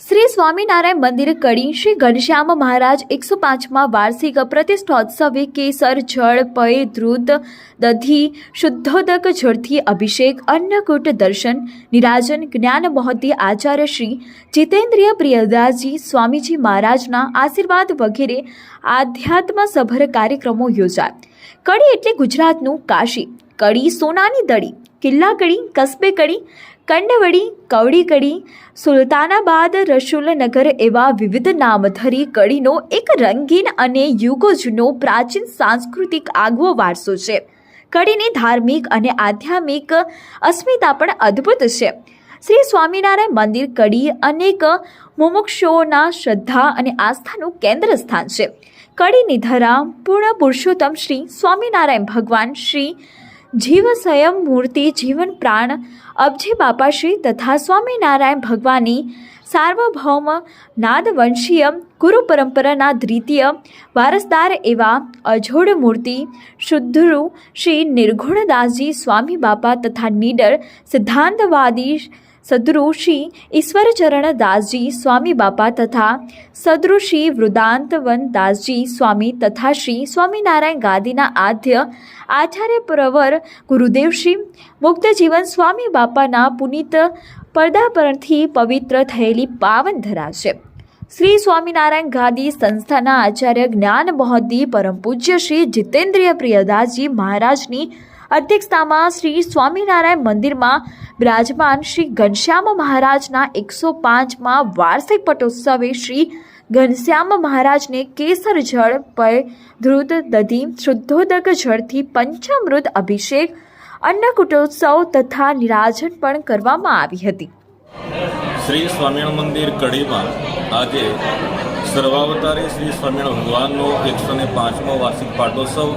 શ્રી સ્વામિનારાયણ મંદિર કડી શ્રી ઘનશ્યામ મહારાજ એકસો પાંચમાં વાર્ષિક પ્રતિષ્ઠોત્સવે કેસર, જળ, પય ધ્રુત દધી, શુદ્ધોદક જળથી અભિષેક, અન્નકૂટ દર્શન, નિરાજન, જ્ઞાન મહોતી આચાર્ય શ્રી જીતેન્દ્રિય પ્રિયદાસજી સ્વામીજી મહારાજના આશીર્વાદ વગેરે આધ્યાત્મ સભર કાર્યક્રમો યોજાય. કડી એટલે ગુજરાતનું કાશી, કડી સોનાની દળી. કિલ્લા કડી કસ્બે કડી કંડવડી કવડી કડી સુલતાનાબાદ, રસુલનગર એવા વિવિધ નામધરી કડીનો એક રંગીન અને યુગો પ્રાચીન સાંસ્કૃતિક આગવો વારસો છે. કડીની ધાર્મિક અને આધ્યાત્મિક અસ્મિતા પણ અદ્ભુત છે. શ્રી સ્વામિનારાયણ મંદિર કડી અનેક મુમુક્ષોના શ્રદ્ધા અને આસ્થાનું કેન્દ્ર સ્થાન છે. કડીની ધરા પૂર્ણ પુરુષોત્તમ શ્રી સ્વામિનારાયણ ભગવાન શ્રી જીવ સ્વયં મૂર્તિ, જીવન પ્રાણ, અબજી બાપાશ્રી તથા સ્વામિનારાયણ ભગવાનની સાર્વભૌમ, નાદવંશીય, ગુરુ પરંપરાના દ્વિતીય, વારસદાર એવા અજોડ મૂર્તિ, શુદ્ધરુ શ્રી નિર્ગુણદાસજી સ્વામી બાપા તથા નીડર, સિદ્ધાંતવાદી શ્રી ઈશ્વરચરણ દાસજી સ્વામી બાપા તથા શ્રી વૃદાંતવન દાસજી સ્વામી તથા શ્રી સ્વામિનારાયણ ગાદીના આદ્ય આચાર્ય પ્રવર ગુરુદેવશ્રી મુક્તજીવન સ્વામી બાપાના પુનિત પડદા પવિત્ર થયેલી પાવન ધરા છે શ્રી સ્વામિનારાયણ ગાદી સંસ્થાના આચાર્ય જ્ઞાન મહોદી પરમ પૂજ્ય શ્રી જીતેન્દ્રિય પ્રિયદાસજી મહારાજની અધ્યક્ષતામાં શ્રી સ્વામિનારાયણ મંદિરમાં બિરાજમાન શ્રી ઘનશ્યામ મહારાજના એકસો પાંચમાં વાર્ષિક પટોત્સવે શ્રી ઘનશ્યામ મહારાજને કેસર જળ પર ધ્રુત દધી, શુદ્ધોદક જળથી પંચામૃત અભિષેક, અન્નકૂટોત્સવ તથા નિરાજન પણ કરવામાં આવી હતી. શ્રી સ્વામિનારાયણ મંદિર કડીમાં આજે સર્વાવતારી શ્રી સ્વામિનારાયણ ભગવાનનો એકસો ને પાંચમો વાર્ષિક પાટોત્સવ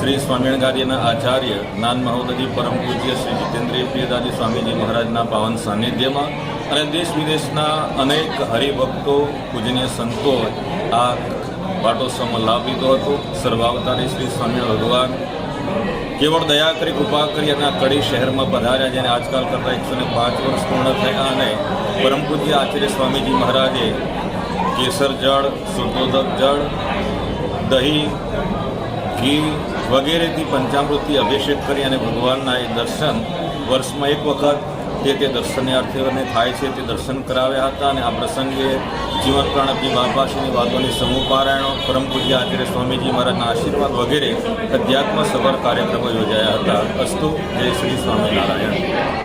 શ્રી સ્વામિનારાયણ આચાર્ય જ્ઞાન મહોદયજી પરમ પૂજ્ય શ્રી જીતેન્દ્રિય પ્રિયદાજી સ્વામીજી મહારાજના પાવન સાનિધ્યમાં અને દેશ વિદેશના અનેક હરિભક્તો, પૂજનીય સંતો આ પાટોત્સવમાં લાભ લીધો હતો. સર્વાવતારી શ્રી સ્વામિનારાયણ ભગવાન કેવળ દયા કરી, કૃપા કરી અને આ કડી શહેરમાં પધાર્યા જેને આજકાલ કરતાં એકસો ને પાંચ વર્ષ પૂર્ણ થયા અને પરમ પૂજ્ય આચાર્ય સ્વામીજી મહારાજે કેસર જળ શુદ્ધોદક જળ, દહીં, ઘી વગેરેથી પંચામૃતથી અભિષેક કરી અને ભગવાનના એ દર્શન વર્ષમાં એક વખત તે તે દર્શનાર્થીઓને થાય છે તે દર્શન કરાવ્યા હતા અને આ પ્રસંગે જીવન પ્રાણપી બાપાશ્રીની વાતોની સમૂહ પારાયણો પરમ પૂજ્ય આચાર્ય સ્વામીજી મહારાજના આશીર્વાદ વગેરે અધ્યાત્મ સભર કાર્યક્રમો યોજાયા હતા. અસ્તુ, જય શ્રી સ્વામિનારાયણ.